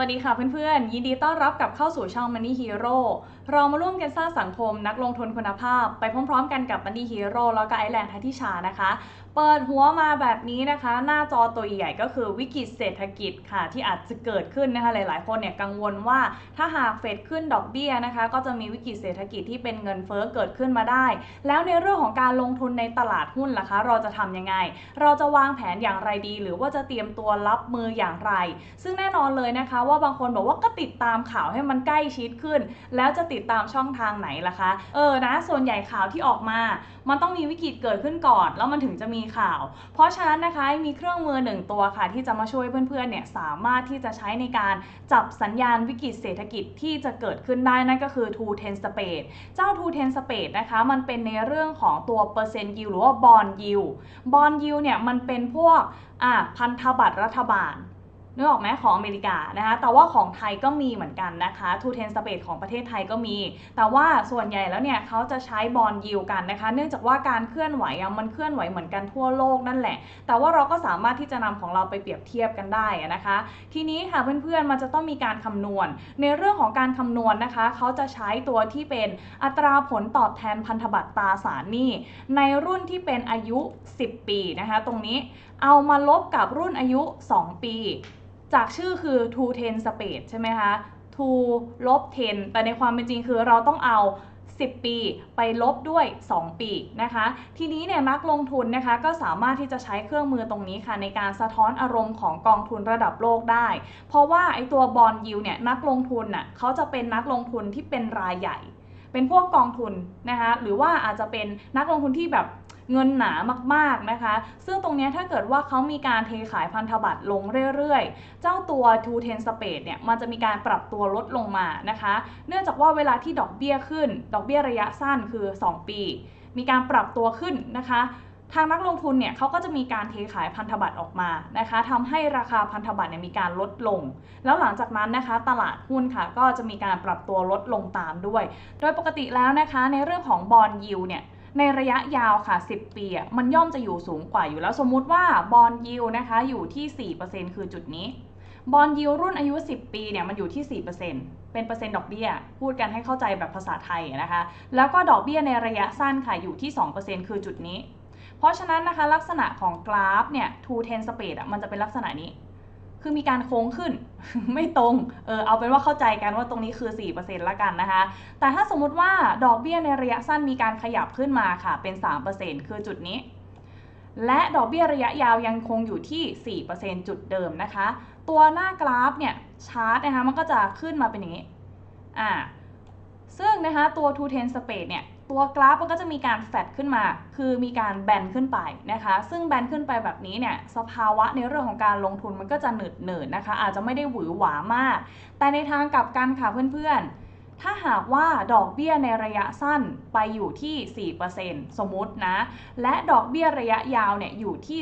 วัสดีค่ะเพื่อนๆ ยินดีต้อนรับกลับเข้าสู่ช่อง Money Hero เรามาร่วมกันสร้างสังคมนักลงทุนคุณภาพ ไปพร้อมๆ กันกับ Money Hero แล้วก็ไอแลนด์ทัทิชานะคะเปิดหัวมาแบบนี้นะคะ หน้าจอตัวใหญ่ก็คือวิกฤตเศรษฐกิจค่ะ ที่อาจจะเกิดขึ้นนะคะหลาย ๆ คนเนี่ยกังวลว่าถ้าหากเฟดขึ้นดอกเบี้ยนะคะ ก็จะมีวิกฤตเศรษฐกิจที่เป็นเงินเฟ้อเกิดขึ้นมาได้ แล้วในเรื่องของการลงทุนในตลาดหุ้นล่ะคะ เราจะทำยังไง เราจะวางแผนอย่างไรดี หรือว่าจะเตรียมตัวรับมืออย่างไร ซึ่งแน่นอนเลยนะคะ ว่าบางคนบอกว่าก็ติดตามข่าวให้มันใกล้ชิดขึ้น แล้วจะติดตามช่องทางไหนล่ะคะ เออนะส่วนใหญ่ข่าวที่ออกมา มันต้องมีวิกฤตเกิดขึ้นก่อน แล้วมันถึงจะมีข่าว เพราะฉะนั้นนะคะมีเครื่องมือหนึ่งตัวค่ะ ที่จะมาช่วยเพื่อนๆเนี่ยสามารถที่จะใช้ในการจับสัญญาณวิกฤตเศรษฐกิจที่จะเกิดขึ้นได้นั่นก็คือ two ten spade เจ้า two ten spade นะคะ มันเป็นในเรื่องของตัวเปอร์เซ็นต์ยิวหรือว่าบอลยิวบอลยิวเนี่ยมันเป็นพวกอ่าพันธบัตรรัฐบาล นึกออกไหมของอเมริกานะคะแต่ว่าของไทยก็มีเหมือนกันนะคะทูเทนสเปดของประเทศไทยก็มี แต่ว่าส่วนใหญ่แล้วเนี่ยเขาจะใช้บอลยิวกันนะคะ เนื่องจากว่าการเคลื่อนไหวมันเคลื่อนไหวเหมือนกันทั่วโลกนั่นแหละ แต่ว่าเราก็สามารถที่จะนำของเราไปเปรียบเทียบกันได้นะคะ ทีนี้ค่ะเพื่อนๆมันจะต้องมีการคำนวณ ในเรื่องของการคำนวณนะคะเขาจะใช้ตัวที่เป็นอัตราผลตอบแทนพันธบัตรตราสารหนี้ในรุ่นที่เป็นอายุ 10 ปีนะคะ ตรงนี้ เอามาลบกับรุ่นอายุ 2 ปี จากชื่อคือ two ten spade ใช่ไหมคะ two ลบ10แต่ในความเป็นจริงคือเราต้องเอา 10 ปีไปลบด้วย 2 ปีนะคะ ทีนี้เนี่ยนักลงทุนนะคะก็สามารถที่จะใช้เครื่องมือตรงนี้ค่ะ ในการสะท้อนอารมณ์ของกองทุนระดับโลกได้ เพราะว่าไอตัวบอลยิวเนี่ยนักลงทุนน่ะเขาจะเป็นนักลงทุนที่เป็นรายใหญ่ เป็นพวกกองทุนนะคะหรือว่าอาจจะเป็นนักลงทุนที่แบบ เงินหนามากๆนะคะ ซึ่งตรงนี้ถ้าเกิดว่าเขามีการเทขายพันธบัตรลงเรื่อยๆ เจ้าตัว two ten spade เนี่ยมันจะมีการปรับตัวลดลงมานะคะ เนื่องจากว่าเวลาที่ดอกเบี้ยขึ้น ดอกเบี้ยระยะสั้นคือ 2 ปี มีการปรับตัวขึ้นนะคะทางนักลงทุนเนี่ยเขาก็จะมีการเทขายพันธบัตรออกมานะคะทำให้ราคาพันธบัตรเนี่ยมีการลดลง แล้วหลังจากนั้นนะคะ ตลาดหุ้นค่ะก็จะมีการปรับตัวลดลงตามด้วย โดยปกติแล้วนะคะ ในเรื่องของบอลยิวเนี่ย ในระยะยาวค่ะ 10 ปีมันย่อมจะอยู่สูงกว่าอยู่แล้วสมมุติว่าบอลยิวนะคะอยู่ที่ 4%คือจุดนี้บอลยิวรุ่นอายุ 10 ปีเนี่ยมันอยู่ที่ 4%เป็นเปอร์เซ็นต์ดอกเบี้ย พูดกันให้เข้าใจแบบภาษาไทยนะคะ แล้วก็ดอกเบี้ยในระยะสั้นค่ะอยู่ที่ 2%คือจุดนี้ เพราะฉะนั้นนะคะลักษณะของกราฟเนี่ย two ten spade อะมันจะเป็นลักษณะนี้ คือมีการโค้งขึ้น ไม่ตรง เออเอาเป็นว่าเข้าใจกันว่าตรงนี้คือ 4%ละกันนะคะ แต่ถ้าสมมุติว่าดอกเบี้ยในระยะสั้นมีการขยับขึ้นมาค่ะ เป็น 3%คือจุดนี้ และดอกเบี้ยระยะยาวยังคงอยู่ที่ 4%จุดเดิมนะคะ ตัวหน้ากราฟเนี่ยชาร์ตนะคะมันก็จะขึ้นมาเป็นอย่างนี้ อ่า ซึ่งนะคะตัว two ten spade เนี่ย ตัวกราฟมันก็จะมีการแฟดขึ้นมา คือมีการแบนขึ้นไปนะคะ ซึ่งแบนขึ้นไปแบบนี้เนี่ย สภาวะในเรื่องของการลงทุนมันก็จะหนืดหนืดนะคะ อาจจะไม่ได้หวือหวามาก แต่ในทางกลับกันค่ะเพื่อนๆ ถ้าหากว่าดอกเบี้ยในระยะสั้นไปอยู่ที่ 4%สมมตินะ และดอกเบี้ยระยะยาวเนี่ยอยู่ที่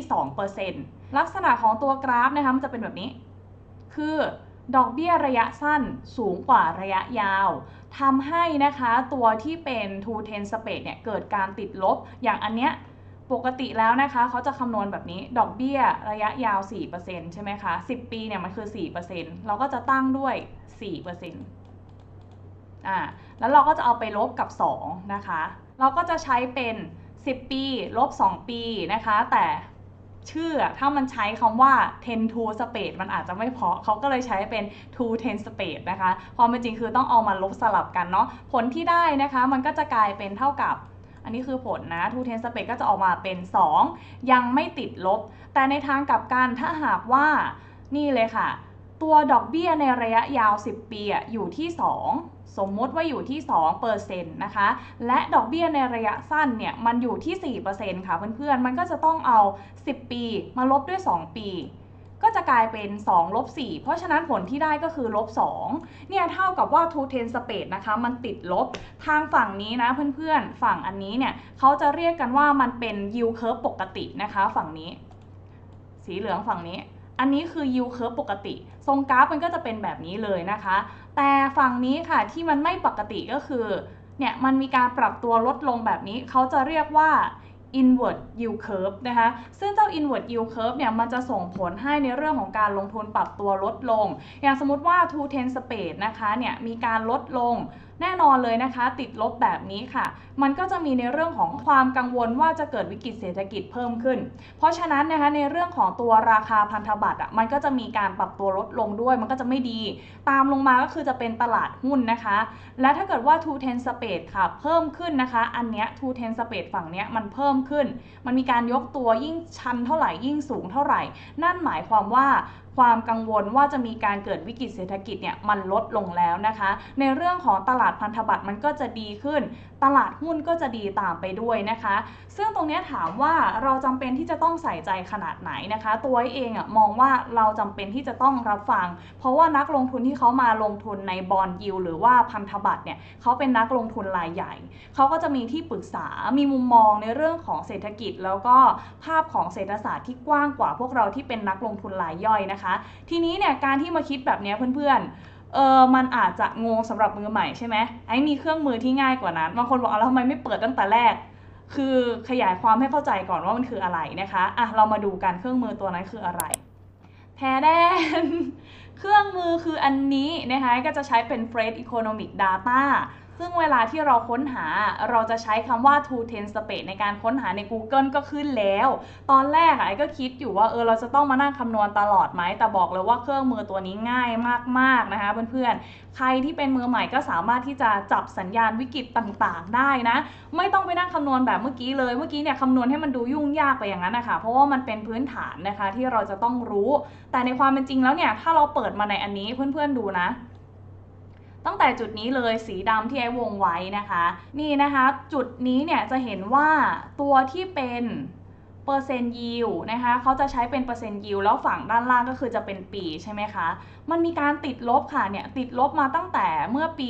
2%ลักษณะของตัวกราฟนะคะมันจะเป็นแบบนี้ คือ ดอกเบี้ยระยะสั้นสูงกว่าระยะยาวทำให้นะคะตัวที่เป็น two ten spade เนี่ยเกิดการติดลบอย่างอันเนี้ยปกติแล้วนะคะเขาจะคำนวณแบบนี้ดอกเบี้ยระยะยาว 4%ใช่ไหมคะ 10 ปีเนี่ยมันคือ 4%เราก็จะตั้งด้วย 4%อ่าแล้วเราก็จะเอาไปลบกับ 2 นะคะ เราก็จะใช้เป็น 10 ปี ลบ 2 ปีนะคะ แต่ ชื่อถ้ามันใช้คำว่า ten to spade มันอาจจะไม่เพาะเขาก็เลยใช้เป็น two ten spade นะคะความเป็นจริงคือต้องเอามาลบสลับกันเนาะผลที่ได้นะคะมันก็จะกลายเป็นเท่ากับ อันนี้คือผลนะ two ten spade ก็จะออกมาเป็น 2 ยังไม่ติดลบ แต่ในทางกลับกันถ้าหากว่านี่เลยค่ะ ตัวดอกเบี้ยในระยะยาว 10 ปีอะอยู่ที่ 2 สมมติว่าอยู่ที่2เปอร์เซ็นต์นะคะ และดอกเบี้ยในระยะสั้นเนี่ยมันอยู่ที่ 4%ค่ะเพื่อนๆ มันก็จะต้องเอา 10 ปีมาลบด้วย 2 ปี ก็จะกลายเป็น2ลบ4เพราะฉะนั้นผลที่ได้ก็คือลบ2เนี่ยเท่ากับว่า two ten spade นะคะ มันติดลบทางฝั่งนี้นะเพื่อนๆ ฝั่งอันนี้เนี่ยเขาจะเรียกกันว่ามันเป็น yield curve ปกตินะคะ ฝั่งนี้ สีเหลืองฝั่งนี้ อันนี้คือ yield curve ปกติ ทรงกราฟมันก็จะเป็นแบบนี้เลยนะคะ แต่ฝั่งนี้ค่ะที่มันไม่ปกติก็คือเนี่ยมันมีการปรับตัวลดลงแบบนี้ เขาจะเรียกว่า inward yield curve นะคะ ซึ่งเจ้า inward yield curve เนี่ย มันจะส่งผลให้ในเรื่องของการลงทุนปรับตัวลดลง อย่างสมมติว่า two ten spade นะคะ เนี่ย มีการลดลง แน่นอนเลยนะคะ ติดลบแบบนี้ค่ะ มันก็จะมีในเรื่องของความกังวลว่าจะเกิดวิกฤตเศรษฐกิจเพิ่มขึ้น เพราะฉะนั้นนะคะในเรื่องของตัวราคาพันธบัตรอะมันก็จะมีการปรับตัวลดลงด้วย มันก็จะไม่ดี ตามลงมาก็คือจะเป็นตลาดหุ้นนะคะ และถ้าเกิดว่า two ten spade ค่ะ เพิ่มขึ้นนะคะ อันเนี้ย two ten spade ฝั่งเนี้ยมันเพิ่มขึ้น มันมีการยกตัวยิ่งชันเท่าไหร่ยิ่งสูงเท่าไหร่ นั่นหมายความว่า ความกังวลว่าจะมีการเกิดวิกฤตเศรษฐกิจเนี่ยมันลดลงแล้วนะคะ ในเรื่องของตลาดพันธบัตรมันก็จะดีขึ้นตลาดหุ้นก็จะดีตามไปด้วยนะคะ ซึ่งตรงนี้ถามว่าเราจำเป็นที่จะต้องใส่ใจขนาดไหนนะคะ ตัวเองอะมองว่าเราจำเป็นที่จะต้องรับฟัง เพราะว่านักลงทุนที่เขามาลงทุนในบอลยิวหรือว่าพันธบัตรเนี่ยเขาเป็นนักลงทุนรายใหญ่ เขาก็จะมีที่ปรึกษา มีมุมมองในเรื่องของเศรษฐกิจ แล้วก็ภาพของเศรษฐศาสตร์ที่กว้างกว่าพวกเราที่เป็นนักลงทุนรายย่อยนะคะ ทีนี้เนี่ยการที่มาคิดแบบนี้เพื่อนๆ เออมันอาจจะงงสำหรับมือใหม่ใช่ไหมไอ้มีเครื่องมือที่ง่ายกว่านั้นบางคนบอกเอาแล้วทำไมไม่เปิดตั้งแต่แรก คือขยายความให้เข้าใจก่อนว่ามันคืออะไรนะคะอะเรามาดูกันเครื่องมือตัวนั้นคืออะไรแทแดนเครื่องมือคืออันนี้นะคะก็จะใช้เป็น Freight Economic Data ซึ่งเวลาที่เราค้นหาเราจะใช้คำว่า to ten space ในการค้นหาใน Google ก็ขึ้นแล้ว ตอนแรกไอ้ก็คิดอยู่ว่าเออเราจะต้องมานั่งคำนวณตลอดไหม แต่บอกเลยว่าเครื่องมือตัวนี้ง่ายมากๆนะคะเพื่อนๆ ใครที่เป็นมือใหม่ก็สามารถที่จะจับสัญญาณวิกฤตต่างๆ ได้นะ ไม่ต้องไปนั่งคำนวณแบบเมื่อกี้เลย เมื่อกี้เนี่ยคำนวณให้มันดูยุ่งยากไปอย่างนั้นนะคะเพราะว่ามันเป็นพื้นฐานนะคะที่เราจะต้องรู้ แต่ในความเป็นจริงแล้วเนี่ยถ้าเราเปิดมาในอันนี้เพื่อนๆดูนะ ตั้งแต่จุดนี้เลยสีดำที่ไอ้วงไว้นะคะ นี่นะคะจุดนี้เนี่ยจะเห็นว่าตัวที่เป็นเปอร์เซ็นต์ยิวนะคะเขาจะใช้เป็นเปอร์เซ็นต์ยิวแล้วฝั่งด้านล่างก็คือจะเป็นปีใช่ไหมคะ มันมีการติดลบค่ะเนี่ยติดลบมาตั้งแต่เมื่อปี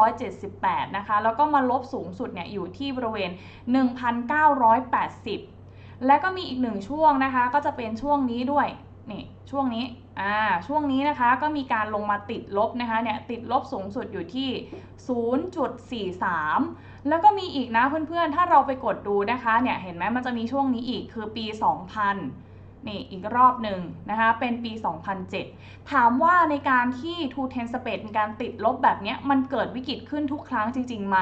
1978 นะคะ แล้วก็มาลบสูงสุดเนี่ยอยู่ที่บริเวณ 1980 และก็มีอีกหนึ่งช่วงนะคะ ก็จะเป็นช่วงนี้ด้วยนี่ช่วงนี้ อ่าช่วงนี้นะคะก็มีการลงมาติดลบนะคะเนี่ยติดลบสูงสุดอยู่ที่ 0.43 แล้วก็มีอีกนะเพื่อนๆ ถ้าเราไปกดดูนะคะเนี่ยเห็นไหมมันจะมีช่วงนี้อีกคือปี 2000นี่อีกรอบหนึ่งนะคะ เป็นปี 2007 ถามว่าในการที่ two ten space มีการติดลบแบบนี้มันเกิดวิกฤตขึ้นทุกครั้งจริงๆไหม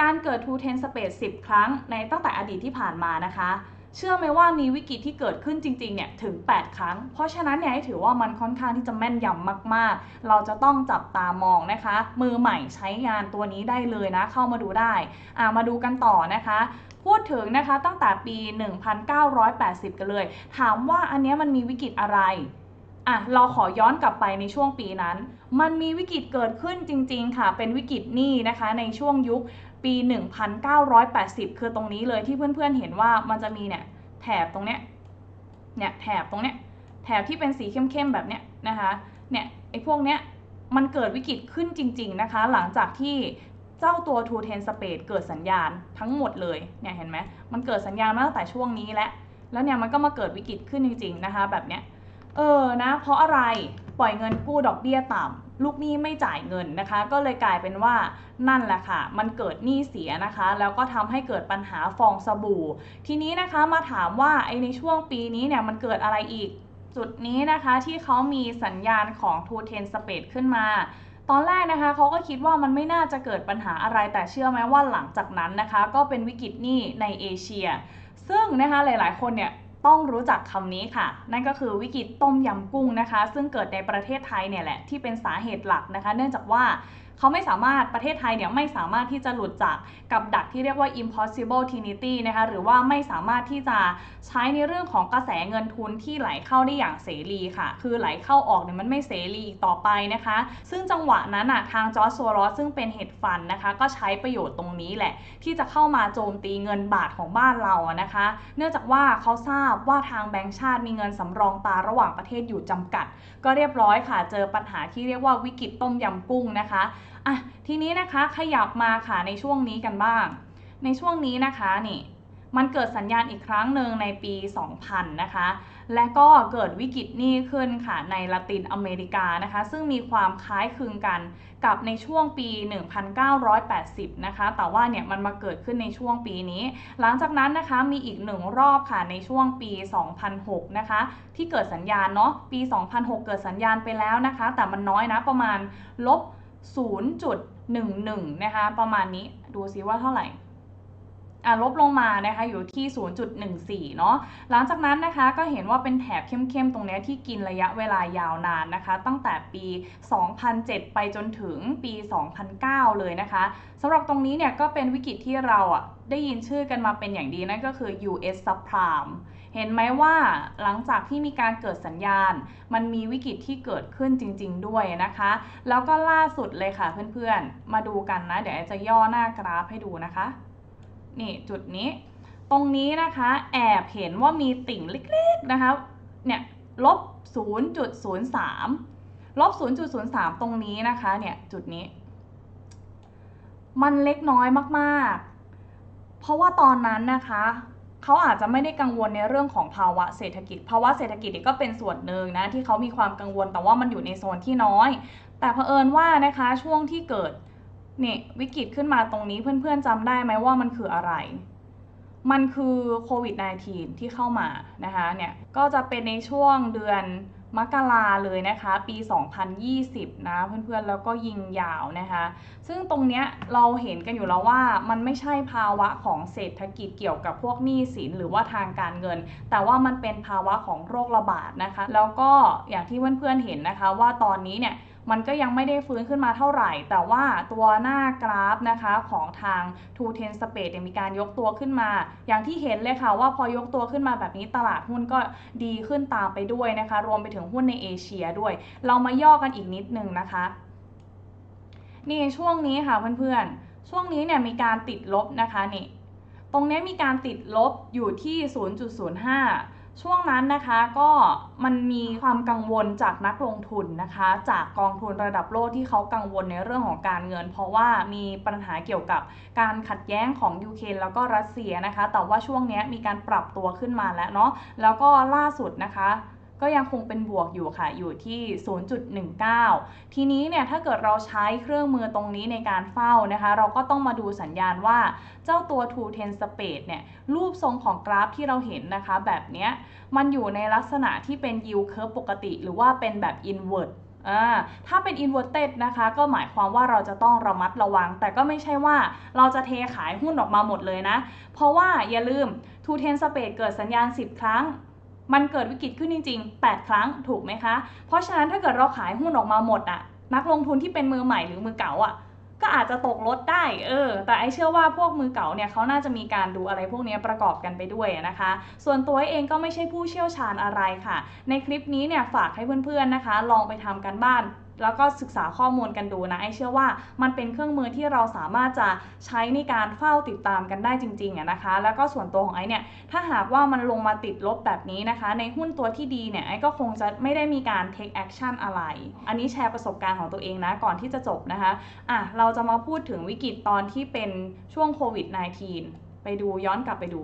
การเกิด two ten space 10 ครั้งในตั้งแต่อดีตที่ผ่านมานะคะ เชื่อไหมว่ามีวิกฤตที่เกิดขึ้นจริงๆเนี่ยถึง 8 ครั้ง เพราะฉะนั้นเนี่ยให้ถือว่ามันค่อนข้างที่จะแม่นยำมากๆ เราจะต้องจับตามองนะคะ มือใหม่ใช้งานตัวนี้ได้เลยนะ เข้ามาดูได้อ่ามาดูกันต่อนะคะพูดถึงนะคะตั้งแต่ปี 1980 กันเลย ถามว่าอันนี้มันมีวิกฤตอะไรอะเราขอย้อนกลับไปในช่วงปีนั้น มันมีวิกฤตเกิดขึ้นจริง ๆ ค่ะ เป็นวิกฤตหนี้นะคะ ในช่วงยุค ปี 1980 คือตรงนี้เลยที่เพื่อนๆเห็นว่ามันจะมีเนี่ยแถบตรงเนี้ยเนี่ยแถบตรงเนี้ยแถบที่เป็นสีเข้มๆแบบเนี้ยนะคะเนี่ยไอ้พวกเนี้ยมันเกิดวิกฤตขึ้นจริง ๆนะคะ หลังจากที่เจ้าตัว Two Ten Space เกิดสัญญาณทั้งหมดเลยเนี่ยเห็นไหมมันเกิดสัญญาณมาตั้งแต่ช่วงนี้แล้วแล้วเนี่ยมันก็มาเกิดวิกฤตขึ้นจริง ๆนะคะ แบบเนี้ยเออนะเพราะอะไร ปล่อยเงินกู้ดอกเบี้ยต่ำลูกหนี้ไม่จ่ายเงินนะคะ ก็เลยกลายเป็นว่านั่นแหละค่ะ มันเกิดหนี้เสียนะคะ แล้วก็ทำให้เกิดปัญหาฟองสบู่ ทีนี้นะคะมาถามว่าไอในช่วงปีนี้เนี่ยมันเกิดอะไรอีก จุดนี้นะคะที่เขามีสัญญาณของ Two Ten Space ขึ้นมาตอนแรกนะคะเขาก็คิดว่ามันไม่น่าจะเกิดปัญหาอะไรแต่เชื่อไหมว่าหลังจากนั้นนะคะ ก็เป็นวิกฤตหนี้ในเอเชีย ซึ่งนะคะหลายๆ คนเนี่ย ต้องรู้จักคำนี้ค่ะ นั่นก็คือวิกฤตต้มยำกุ้งนะคะ ซึ่งเกิดในประเทศไทยเนี่ยแหละที่เป็นสาเหตุหลักนะคะ เนื่องจากว่า เขาไม่สามารถประเทศไทยเนี่ยไม่สามารถที่จะหลุดจากกับดักที่เรียกว่า impossible trinity นะคะหรือว่าไม่สามารถที่จะใช้ในเรื่องของกระแสเงินทุนที่ไหลเข้าได้อย่างเสรีค่ะ คือไหลเข้าออกเนี่ยมันไม่เสรีอีกต่อไปนะคะ ซึ่งจังหวะนั้นอะทางจอร์จโซรอสซึ่งเป็นเฮดฟันนะคะ ก็ใช้ประโยชน์ตรงนี้แหละ ที่จะเข้ามาโจมตีเงินบาทของบ้านเราอะนะคะ เนื่องจากว่าเขาทราบว่าทางแบงก์ชาติมีเงินสำรองตาระหว่างประเทศอยู่จำกัด ก็เรียบร้อยค่ะ เจอปัญหาที่เรียกว่าวิกฤตต้มยำกุ้งนะคะอะทีนี้นะคะขยับมาค่ะในช่วงนี้กันบ้าง ในช่วงนี้นะคะนี่มันเกิดสัญญาณอีกครั้งหนึ่งในปี 2000 นะคะ และก็เกิดวิกฤตหนี้ขึ้นค่ะในละตินอเมริกานะคะ ซึ่งมีความคล้ายคลึงกันกับในช่วงปี 1980 นะคะ แต่ว่าเนี่ยมันมาเกิดขึ้นในช่วงปีนี้ หลังจากนั้นนะคะมีอีกหนึ่งรอบค่ะในช่วงปี 2006 นะคะ ที่เกิดสัญญาณเนาะ ปี 2006 เกิดสัญญาณไปแล้วนะคะ แต่มันน้อยนะประมาณลบ 0.11 นะคะ ประมาณนี้ ดูซิว่าเท่าไหร่ ลบลงมานะคะอยู่ที่ 0.14 เนาะหลังจากนั้นนะคะก็เห็นว่าเป็นแถบเข้มๆ ตรงนี้ที่กินระยะเวลายาวนานนะคะ ตั้งแต่ปี 2007 ไปจนถึงปี 2009 เลยนะคะสำหรับตรงนี้เนี่ยก็เป็นวิกฤตที่เราอะได้ยินชื่อกันมาเป็นอย่างดีนั่นก็คือ US subprime เห็นไหมว่าหลังจากที่มีการเกิดสัญญาณ มันมีวิกฤตที่เกิดขึ้นจริง ๆ ด้วยนะคะ แล้วก็ล่าสุดเลยค่ะเพื่อนๆ มาดูกันนะ เดี๋ยวจะย่อหน้ากราฟให้ดูนะคะ นี่จุดนี้ ตรงนี้นะคะแอบเห็นว่ามีติ่งเล็กๆนะคะเนี่ยลบ 0.03 ลบ 0.03 ตรงนี้นะคะเนี่ยจุดนี้ มันเล็กน้อยมากๆ เพราะว่าตอนนั้นนะคะเขาอาจจะไม่ได้กังวลในเรื่องของภาวะเศรษฐกิจ ภาวะเศรษฐกิจก็เป็นส่วนหนึ่งนะที่เขามีความกังวลแต่ว่ามันอยู่ในโซนที่น้อย แต่เผอิญว่านะคะช่วงที่เกิด นี่วิกฤตขึ้นมาตรงนี้เพื่อนๆจำได้ไหมว่ามันคืออะไร มันคือโควิด -19 ที่เข้ามานะคะเนี่ยก็จะเป็นในช่วงเดือนมกราเลยนะคะ ปี 2020 นะเพื่อนๆแล้วก็ยิงยาวนะคะ ซึ่งตรงเนี้ยเราเห็นกันอยู่แล้วว่ามันไม่ใช่ภาวะของเศรษฐกิจเกี่ยวกับพวกหนี้สินหรือว่าทางการเงิน แต่ว่ามันเป็นภาวะของโรคระบาดนะคะ แล้วก็อย่างที่เพื่อนๆเห็นนะคะว่าตอนนี้เนี่ย มันก็ยังไม่ได้ฟื้นขึ้นมาเท่าไหร่ แต่ว่าตัวหน้ากราฟนะคะของทาง Two Ten Space มีการยกตัวขึ้นมา อย่างที่เห็นเลยค่ะว่าพอยกตัวขึ้นมาแบบนี้ตลาดหุ้นก็ดีขึ้นตามไปด้วยนะคะ รวมไปถึงหุ้นในเอเชียด้วย เรามาย่อกันอีกนิดนึงนะคะ นี่ช่วงนี้ค่ะเพื่อนๆ ช่วงนี้เนี่ยมีการติดลบนะคะนี่ตรงนี้มีการติดลบอยู่ที่ 0.05 ช่วงนั้นนะคะก็มันมีความกังวลจากนักลงทุนนะคะ จากกองทุนระดับโลกที่เขากังวลในเรื่องของการเงิน เพราะว่ามีปัญหาเกี่ยวกับการขัดแย้งของยูเครนแล้วก็รัสเซียนะคะ แต่ว่าช่วงนี้มีการปรับตัวขึ้นมาแล้วเนาะแล้วก็ล่าสุดนะคะ ก็ยังคงเป็นบวกอยู่ค่ะ อยู่ที่ 0.19 ทีนี้เนี่ยถ้าเกิดเราใช้เครื่องมือตรงนี้ในการเฝ้านะคะ เราก็ต้องมาดูสัญญาณว่าเจ้าตัว two ten space เนี่ยรูปทรงของกราฟที่เราเห็นนะคะ แบบเนี้ยมันอยู่ในลักษณะที่เป็น yield curve ปกติ หรือว่าเป็นแบบ invert ถ้าเป็น inverted นะคะ ก็หมายความว่าเราจะต้องระมัดระวัง แต่ก็ไม่ใช่ว่าเราจะเทขายหุ้นออกมาหมดเลยนะ เพราะว่าอย่าลืม two ten space เกิดสัญญาณ 10 ครั้ง มันเกิดวิกฤตขึ้นจริง ๆ 8 ครั้งถูกไหมคะ เพราะฉะนั้นถ้าเกิดเราขายหุ้นออกมาหมดอะนักลงทุนที่เป็นมือใหม่หรือมือเก่าอะก็อาจจะตกลดได้เออ แต่ไอเชื่อว่าพวกมือเก่าเนี่ยเขาน่าจะมีการดูอะไรพวกนี้ประกอบกันไปด้วยนะคะ ส่วนตัวเองก็ไม่ใช่ผู้เชี่ยวชาญอะไรค่ะ ในคลิปนี้เนี่ยฝากให้เพื่อนๆนะคะ ลองไปทำกันบ้าน แล้วก็ศึกษาข้อมูลกันดูนะไอเชื่อว่ามันเป็นเครื่องมือที่เราสามารถจะใช้ในการเฝ้าติดตามกันได้จริงๆนะคะ แล้วก็ส่วนตัวของไอเนี่ยถ้าหากว่ามันลงมาติดลบแบบนี้นะคะ ในหุ้นตัวที่ดีเนี่ยไอก็คงจะไม่ได้มีการ take action อะไร อันนี้แชร์ประสบการณ์ของตัวเองนะก่อนที่จะจบนะคะอะเราจะมาพูดถึงวิกฤตตอนที่เป็นช่วงโควิด -19 ไปดูย้อนกลับไปดู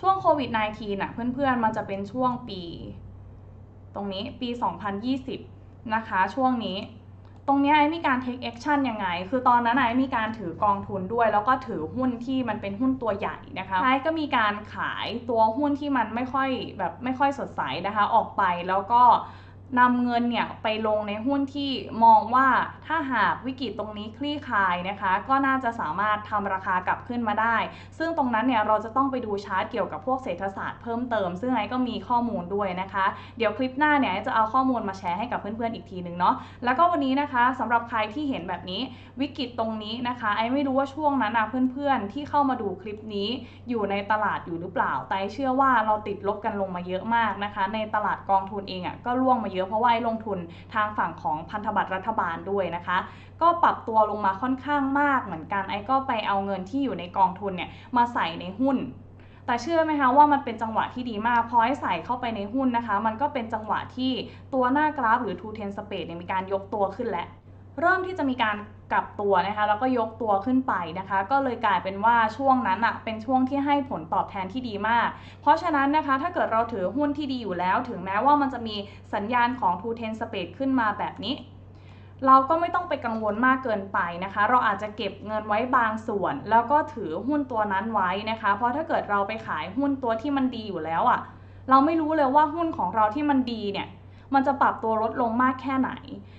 ช่วงโควิด -19 น่ะเพื่อนๆมันจะเป็นช่วงปี ตรงนี้ปี 2020 นะคะ ช่วงนี้ ตรงนี้ไอ้มีการ take action ยังไง คือตอนนั้นไอ้มีการถือกองทุนด้วย แล้วก็ถือหุ้นที่มันเป็นหุ้นตัวใหญ่นะคะท้ายก็มีการขายตัวหุ้นที่มันไม่ค่อยแบบไม่ค่อยสดใสนะคะ ออกไปแล้วก็ นำเงินเนี่ยไปลงในหุ้นที่มองว่าถ้าหากวิกฤตตรงนี้คลี่คลายนะคะ ก็น่าจะสามารถทำราคากลับขึ้นมาได้ ซึ่งตรงนั้นเนี่ยเราจะต้องไปดูชาร์ตเกี่ยวกับพวกเศรษฐศาสตร์เพิ่มเติม ซึ่งไอ้ก็มีข้อมูลด้วยนะคะ เดี๋ยวคลิปหน้าเนี่ยจะเอาข้อมูลมาแชร์ให้กับเพื่อนๆอีกทีหนึ่งเนาะแล้วก็วันนี้นะคะสำหรับใครที่เห็นแบบนี้วิกฤตตรงนี้นะคะ ไอ้ไม่รู้ว่าช่วงนั้นนะเพื่อนๆ ที่เข้ามาดูคลิปนี้อยู่ในตลาดอยู่หรือเปล่า แต่เชื่อว่าเราติดลบกันลงมาเยอะมากนะคะ ในตลาดกองทุนเองอะ่ะก็ร่วงมาเยอะเพราะว่าไอ้ลงทุนทางฝั่งของพันธบัตรรัฐบาลด้วยนะคะ ก็ปรับตัวลงมาค่อนข้างมากเหมือนกันไอ้ก็ไปเอาเงินที่อยู่ในกองทุนเนี่ยมาใส่ในหุ้นแต่เชื่อไหมคะว่ามันเป็นจังหวะที่ดีมากพอให้ใส่เข้าไปในหุ้นนะคะ มันก็เป็นจังหวะที่ตัวหน้ากราฟหรือ two ten space เนี่ยมีการยกตัวขึ้นแล้ว เริ่มที่จะมีการกลับตัวนะคะแล้วก็ยกตัวขึ้นไปนะคะ ก็เลยกลายเป็นว่าช่วงนั้นอะเป็นช่วงที่ให้ผลตอบแทนที่ดีมาก เพราะฉะนั้นนะคะถ้าเกิดเราถือหุ้นที่ดีอยู่แล้ว ถึงแม้ว่ามันจะมีสัญญาณของ two ten space ขึ้นมาแบบนี้ เราก็ไม่ต้องไปกังวลมากเกินไปนะคะ เราอาจจะเก็บเงินไว้บางส่วน แล้วก็ถือหุ้นตัวนั้นไว้นะคะ เพราะถ้าเกิดเราไปขายหุ้นตัวที่มันดีอยู่แล้วอะ่ะเราไม่รู้เลยว่าหุ้นของเราที่มันดีเนี่ย มันจะปรับตัวลดลงมากแค่ไหน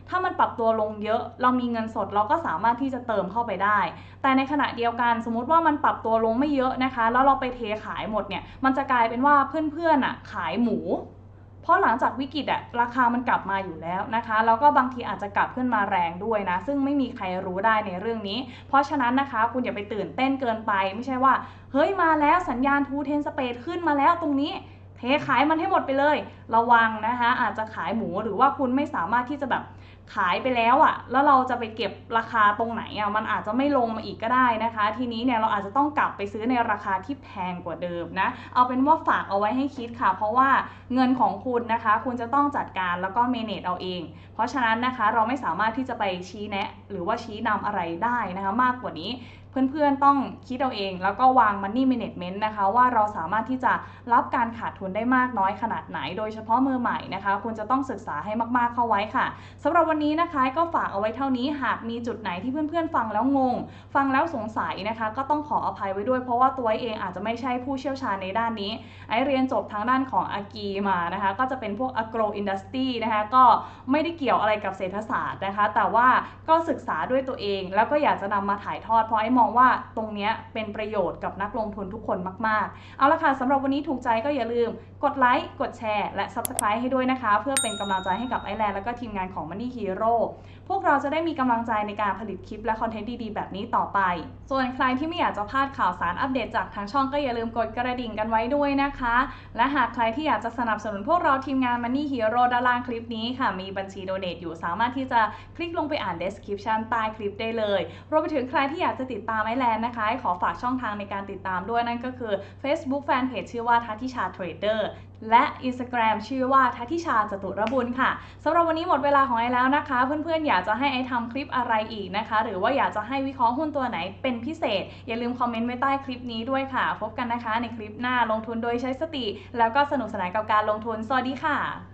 ถ้ามันปรับตัวลงเยอะ เรามีเงินสดเราก็สามารถที่จะเติมเข้าไปได้ แต่ในขณะเดียวกันสมมติว่ามันปรับตัวลงไม่เยอะนะคะ แล้วเราไปเทขายหมดเนี่ย มันจะกลายเป็นว่าเพื่อนๆอะขายหมูเพราะหลังจากวิกฤตอะราคามันกลับมาอยู่แล้วนะคะ แล้วก็บางทีอาจจะกลับขึ้นมาแรงด้วยนะ ซึ่งไม่มีใครรู้ได้ในเรื่องนี้ เพราะฉะนั้นนะคะ คุณอย่าไปตื่นเต้นเกินไป ไม่ใช่ว่า เฮ้ยมาแล้วสัญญาณทูเทนสเปดขึ้นมาแล้วตรงนี้ เทขายมันให้หมดไปเลย ระวังนะคะอาจจะขายหมูหรือว่าคุณไม่สามารถที่จะแบบขายไปแล้วอะ่ะแล้วเราจะไปเก็บราคาตรงไหนอะ่ะมันอาจจะไม่ลงมาอีกก็ได้นะคะ ทีนี้เนี่ยเราอาจจะต้องกลับไปซื้อในราคาที่แพงกว่าเดิมนะ เอาเป็นว่าฝากเอาไว้ให้คิดค่ะ เพราะว่าเงินของคุณนะคะ คุณจะต้องจัดการแล้วก็เมเนจเอาเอง เพราะฉะนั้นนะคะเราไม่สามารถที่จะไปชี้แนะ หรือว่าชี้นำอะไรได้นะคะ มากกว่านี้ เพื่อนๆต้องคิดเอาเอง แล้วก็วาง Money Management นะคะว่าเราสามารถที่จะรับการขาดทุนได้มากน้อยขนาดไหน โดยเฉพาะมือใหม่นะคะคุณจะต้องศึกษาให้มากๆเข้าไว้ค่ะสำหรับวันนี้นะคะก็ฝากเอาไว้เท่านี้หากมีจุดไหนที่เพื่อนๆฟังแล้วงง ฟังแล้วสงสัยนะคะ ก็ต้องขออภัยไว้ด้วยเพราะว่าตัวเองอาจจะไม่ใช่ผู้เชี่ยวชาญในด้านนี้ ไอเรียนจบทางด้านของอากีมานะคะ ก็จะเป็นพวก agro industry นะคะก็ไม่ได้เกี่ยวอะไรกับเศรษฐศาสตร์นะคะ แต่ว่าก็ศึกษาด้วยตัวเอง แล้วก็อยากจะนำมาถ่ายทอดเพราะไอมองว่าตรงนี้เป็นประโยชน์กับนักลงทุนทุกคนมาก ๆ เอาละค่ะสำหรับวันนี้ถูกใจก็อย่าลืมกดไลค์กดแชร์ และ subscribe ให้ด้วยนะคะ เพื่อเป็นกำลังใจให้กับไอแลนด์แล้วก็ทีมงานของ Money Hero พวกเราจะได้มีกำลังใจในการผลิตคลิปและคอนเทนต์ดี ๆ แบบนี้ต่อไป ส่วนใครที่ไม่อยากจะพลาดข่าวสารอัปเดตจากทางช่องก็อย่าลืมกดกระดิ่งกันไว้ด้วยนะคะ และหากใครที่อยากจะสนับสนุนพวกเราทีมงาน Money Hero ด้านล่างคลิปนี้ค่ะ มีบัญชีโดเน a อยู่สามารถที่จะคลิกลงไปอ่าน description ใต้คลิปได้เลย รวมไปถึงใครที่อยากจะติดตามไอแลนด์นะคะขอฝากช่องทางในการติดตามด้วยนั่นก็คือ Facebook Fanpage ชื่อว่าทัติชาเทรดเดอร์และ Instagram ชื่อว่าทัติชาจตุรบุญค่ะสำหรับวันนี้หมดเวลาของไอแล้วนะคะ เพื่อนๆ อยากจะให้ไอทำคลิปอะไรอีกนะคะ หรือว่าอยากจะให้วิเคราะห์หุ้นตัวไหนเป็นพิเศษ อย่าลืมคอมเมนต์ไว้ใต้คลิปนี้ด้วยค่ะ พบกันนะคะในคลิปหน้าลงทุนโดยใช้สติ แล้วก็สนุกสนานกับการลงทุนสวัสดีค่ะ